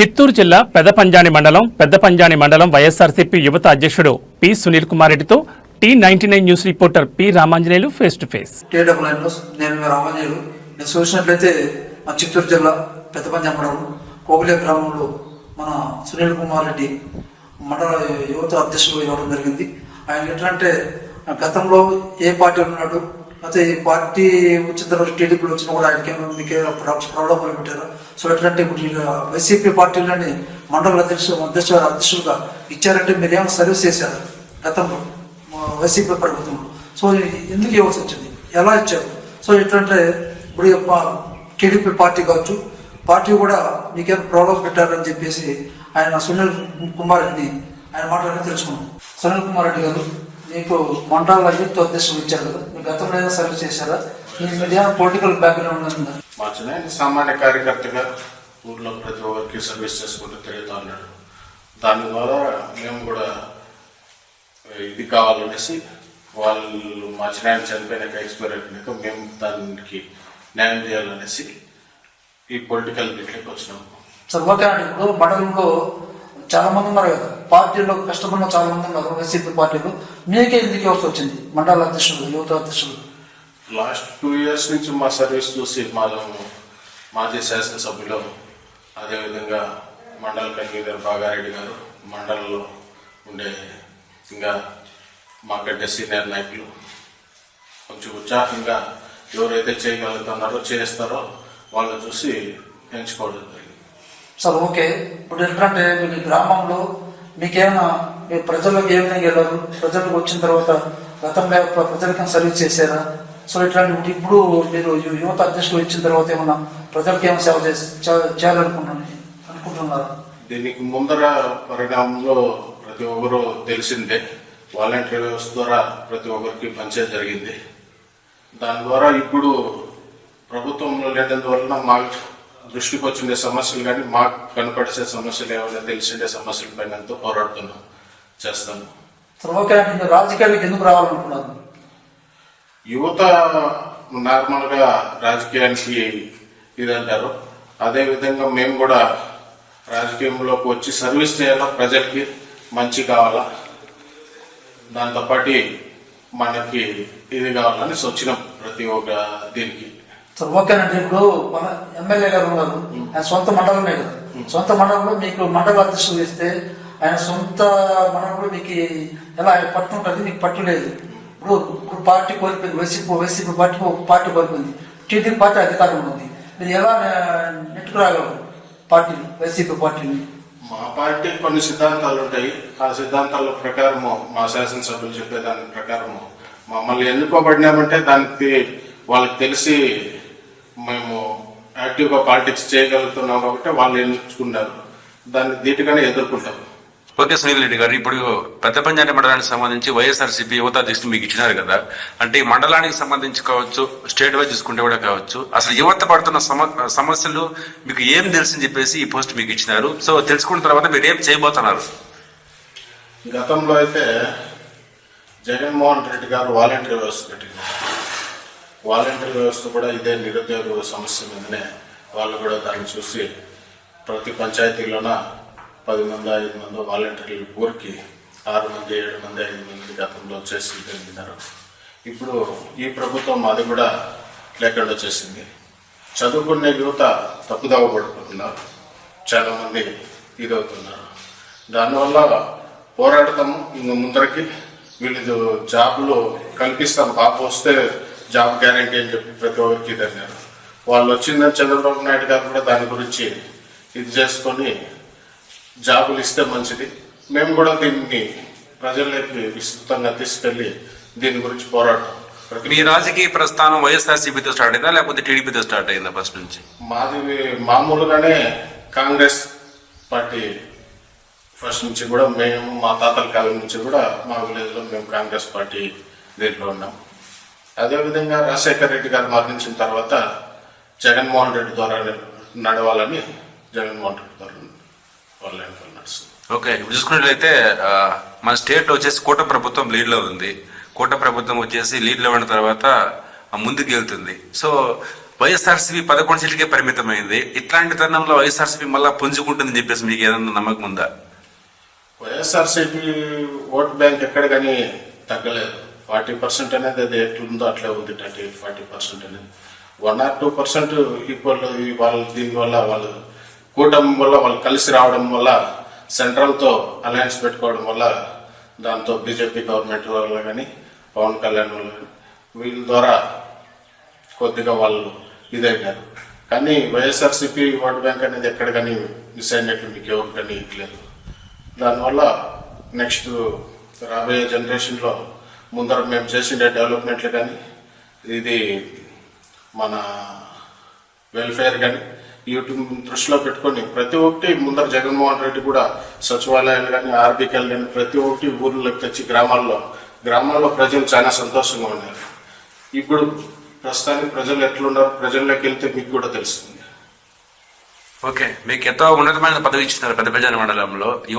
చిత్తూరు జిల్లా పెదపంజాని మండలం పెద్దపంజాని మండలం వైఎస్ఆర్సీపీ యువత అధ్యక్షుడు పి సునీల్ కుమార్ రెడ్డితో T ninety nine news reporter P Ramanjaneyulu face to face. నేను రామాంజనేయులు. నేను చూసినట్లయితే మన చిత్తూరు జిల్లా పెద్దపంజాం మండలం కోగిలే గ్రామంలో మన సునీల్ కుమార్ రెడ్డి మండల యువత అధ్యక్షుడు ఇవ్వడం జరిగింది. ఆయన ఏంటంటే గతంలో ఏ పార్టీ ఉన్నాడు అయితే ఈ పార్టీ వచ్చిన తర్వాత టీడీపీలో వచ్చినా కూడా ఆయనకి మీకే మీకు ప్రాబ్లం పెట్టారు సో ఎట్లంటే ఇప్పుడు ఇక వైసీపీ పార్టీలోని మండల అధ్యక్షుడు అధ్యక్ష అధ్యక్షులుగా ఇచ్చారంటే మీరు ఏమైనా సర్వీస్ చేశారు గతంలో వైసీపీ ప్రభుత్వంలో సో ఎందుకు ఇవ్వాల్సి వచ్చింది ఎలా ఇచ్చారు సో ఎట్లంటే ఇప్పుడు టీడీపీ పార్టీ కావచ్చు పార్టీ కూడా మీకేం ప్రాబ్లమ్స్ పెట్టారని చెప్పేసి ఆయన సునీల్ కుమార్ రెడ్డిని ఆయన మాట్లాడి తెలుసుకున్నాం సునీల్ కుమార్ రెడ్డి గారు మీకు మండల యూత్ అధ్యక్షులు ఇచ్చారు. కదా మీ గతంలో ఏదైనా సర్వీస్ చేశారా? మీ మీడియా పొలిటికల్ బ్యాక్గ్రౌండ్ ఉందా? మా చిన్న సామాన్య కార్యకర్తగా ఊర్లో ప్రతి ఒక్కరికి సర్వీస్ చేసుకుంటూ తిరుగుతూ ఉన్నాడు. దాని ద్వారా మేము కూడా ఇది కావాలనేసి వాళ్ళు మా చిన్న చనిపోయినాక ఎక్స్పైర్ అయిపోయినాక మేము దానికి న్యాయం చేయాలనేసి ఈ పొలిటికల్ దీంట్లోకి వచ్చినాము సార్ ఓకే అండి. ఇప్పుడు మండలంలో చాలా మంది ఉన్నారు కదా. పార్టీలో కష్టపడిన చాలా మంది ఉన్నారు వైసీపీ పార్టీలో. మీకే ఎందుకు ఇవ్వాల్సి వచ్చింది? మండల అధ్యక్షులు యువత అధ్యక్షులు. లాస్ట్ టూ ఇయర్స్ నుంచి మా సర్వీస్ చూసి మా మాజీ శాసనసభ్యులు అదేవిధంగా మండల కన్వీనర్ బాగారెడ్డి గారు మండలంలో ఉండే ఇంకా మాకంటే సీనియర్ నాయకులు. కొంచెం ఉత్సాహంగా ఎవరైతే చేయగలుగుతున్నారో చేస్తారో వాళ్ళని చూసి ఎంచుకోవడం జరిగింది. సార్ ఓకే ఇప్పుడు ఏంటంటే మీ గ్రామంలో మీకేమైనా మీ ప్రజలకు ఏ విధంగా వెళ్ళారు? ప్రజలకు వచ్చిన తర్వాత గతంలో ప్ర- ప్రజలకి సర్వీస్ చేశారా? సో ఇట్లాంటి ఇప్పుడు మీరు యువత అధ్యక్షులు ఇచ్చిన తర్వాత ఏమన్నా ప్రజలకు ఏమైనా సేవ చేసి చేయాలనుకుంటున్నాను అనుకుంటున్నారా? దీనికి ముందర పరిణామంలో ప్రతి ఒక్కరు తెలిసిందే. వాలంటీర్ వ్యవస్థ ద్వారా ప్రతి ఒక్కరికి పనిచేయడం జరిగింది. దాని ద్వారా ఇప్పుడు ప్రభుత్వంలో లేనందువలన మా దృష్టికి వచ్చిండే సమస్యలు కానీ మాకు కనపడిసే సమస్యలు ఏమైనా తెలిసిండే సమస్యల పైన ఎంతో పోరాడుతున్నాం చేస్తాను రాజకీయాలకు ఎందుకు రావాలనుకున్నారు? యువత నార్మల్గా రాజకీయానికి ఇది అంటారు అదేవిధంగా మేము కూడా రాజకీయంలోకి వచ్చి సర్వీస్ చేయాలా ప్రజలకి మంచి కావాలా? దాంతోపాటు మనకి ఇది కావాలని వచ్చినాం ప్రతి ఒక్క దీనికి. సార్ ఓకేనండి ఇప్పుడు మన ఎమ్మెల్యే గారు ఉన్నారు. ఆయన సొంత మండలమే కదా. సొంత మండలంలో మీకు మండల అధ్యక్షులు ఇస్తే ఆయన సొంత మండలంలో మీకు ఎలా ఆయన పట్టు ఉంటుంది? మీకు పట్టు లేదు. ఇప్పుడు ఇప్పుడు పార్టీ కోల్పోయింది. వైసీపీ వైసీపీ పార్టీ ఒక పార్టీ కోల్పోయింది. టీడీపీ పార్టీ అధికారంలో ఉంది. మీరు ఎలా నె- నెట్టుకు రాగలరు పార్టీని వైసీపీ పార్టీని? మా పార్టీ కొన్ని సిద్ధాంతాలు ఉంటాయి. ఆ సిద్ధాంతాల ప్రకారము మా శాసనసభ్యులు చెప్పే దాని ప్రకారము మమ్మల్ని ఎన్నుకోబడినామంటే దానికి వాళ్ళకి తెలిసి మేము యాక్టివ్గా పాలిటిక్స్ చేయగలుగుతున్నాం కాబట్టి వాళ్ళు ఎన్నుకున్నారు దాన్ని ధీటుగానే ఎదుర్కొంటాం ఓకే సునీల్ రెడ్డి గారు ఇప్పుడు పెద్ద పంచాయతీ మండలానికి సంబంధించి వైఎస్ఆర్సీపీ యువత అధ్యక్షులు మీకు ఇచ్చినారు కదా. అంటే ఈ మండలానికి సంబంధించి కావచ్చు స్టేట్ వైజ్ చూసుకుంటే కూడా కావచ్చు అసలు యువత పడుతున్న సమ- సమస్యలు మీకు ఏం తెలుసని చెప్పేసి ఈ పోస్ట్ మీకు ఇచ్చినారు. సో తెలుసుకున్న తర్వాత మీరు ఏం చేయబోతున్నారు? గతంలో అయితే జగన్మోహన్ రెడ్డి గారు వాలంటరీ వ్యవస్థ పెట్టింది వాలంటీర్ వ్యవస్థ కూడా ఇదే నిరుద్యోగ సమస్య మీదనే వాళ్ళు కూడా దాన్ని చూసి ప్రతి పంచాయతీలోన పది మంది ఐదు మంది వాలంటీర్లు ఊరికి ఆరు మంది ఏడు మంది ఐదు మంది గతంలో చేసి జరిగినారు ఇప్పుడు ఈ ప్రభుత్వం అది కూడా లేకుండా చేసింది. చదువుకునే యువత తప్పుదావ పడుతున్నారు చాలామంది ఇదవుతున్నారు. దానివల్ల పోరాడతాము ఇంక ముందరికి వీళ్ళు జాబ్లు కల్పిస్తాం పాప వస్తే జాబ్ గ్యారంటీ అని చెప్పి ప్రతి ఒక్కరికి ఇదన్నారు వాళ్ళు వచ్చిందని చంద్రబాబు నాయుడు గారు కూడా దాని గురించి ఇది చేసుకొని జాబులు ఇస్తే మంచిది. మేము కూడా దీన్ని ప్రజల్లోకి విస్తృతంగా తీసుకెళ్ళి దీని గురించి పోరాడతాం. ప్రతి మీ రాజకీయ ప్రస్థానం వైఎస్ఆర్సీపీతో స్టార్ట్ అయిందా? లేకపోతే టీడీపీతో స్టార్ట్ అయిందా ఫస్ట్ నుంచి? మాది మామూలుగానే కాంగ్రెస్ పార్టీ ఫస్ట్ నుంచి కూడా మేము మా తాతల కాలం నుంచి కూడా మా విలేజ్లో మేము కాంగ్రెస్ పార్టీ దీంట్లో ఉన్నాం. అదేవిధంగా రాజశేఖర రెడ్డి గారు మరణించిన తర్వాత జగన్మోహన్ రెడ్డి ద్వారా నడవాలని జగన్మోహన్ రెడ్డి ద్వారా వాళ్ళ వెనకాల నడుస్తుంది. ఓకే ఇప్పుడు చూసుకున్నట్లయితే మన స్టేట్లో వచ్చేసి కూట ప్రభుత్వం లీడ్లో ఉంది. కూట ప్రభుత్వం వచ్చేసి లీడ్లో ఉన్న తర్వాత ముందుకు వెళ్తుంది సో వైఎస్ఆర్సీపీ పదకొండు సీట్లకే పరిమితమైంది. ఇట్లాంటి తరుణంలో వైఎస్ఆర్సీపీ మళ్ళా పుంజుకుంటుందని చెప్పేసి మీకు ఏదైనా నమ్మకం ఉందా? వైఎస్ఆర్సీపీ ఓట్ బ్యాంక్ ఎక్కడ కానీ తగ్గలేదు. ఫార్టీ పర్సెంట్ అనేది అది ఎట్లుందో అట్లే ఉంది థర్టీ ఫార్టీ పర్సెంట్ అనేది. One or two percent equal వాళ్ళు దీనివల్ల వాళ్ళు కూటమి వల్ల వాళ్ళు కలిసి రావడం వల్ల సెంట్రల్తో అలయన్స్ పెట్టుకోవడం వల్ల దాంతో బీజేపీ గవర్నమెంట్ వల్ల కానీ పవన్ కళ్యాణ్ వల్ల కానీ వీళ్ళ ద్వారా కొద్దిగా వాళ్ళు ఇదైనారు కానీ వైఎస్ఆర్సీపీ ఓట్ బ్యాంక్ అనేది ఎక్కడ కానీ మిస్ అయినట్లు మీకు ఎవరు కానీ ఇట్లేదు దానివల్ల నెక్స్ట్ రాబోయే జనరేషన్లో ముందర మేము చేసిన డెవలప్మెంట్లు కానీ ఇది మన వెల్ఫేర్ కానీ యూట్యూబ్ దృష్టిలో పెట్టుకొని ప్రతి ఒక్కటి ముందర జగన్మోహన్ రెడ్డి కూడా సచివాలయాలు కానీ ఆర్బీకేలు కానీ ప్రతి ఒక్కటి ఊర్లోకి తెచ్చి గ్రామాల్లో గ్రామాల్లో ప్రజలు చాలా సంతోషంగా ఉన్నారు. ఇప్పుడు ప్రస్తుతానికి ప్రజలు ఎట్లున్నారు? ప్రజల్లోకి వెళ్తే మీకు కూడా తెలుస్తుంది. ఓకే మీకు ఎంతో ఉన్నతమైన పదవి ఇచ్చినారు పెద్ద ప్రజాని మండలంలో. యువత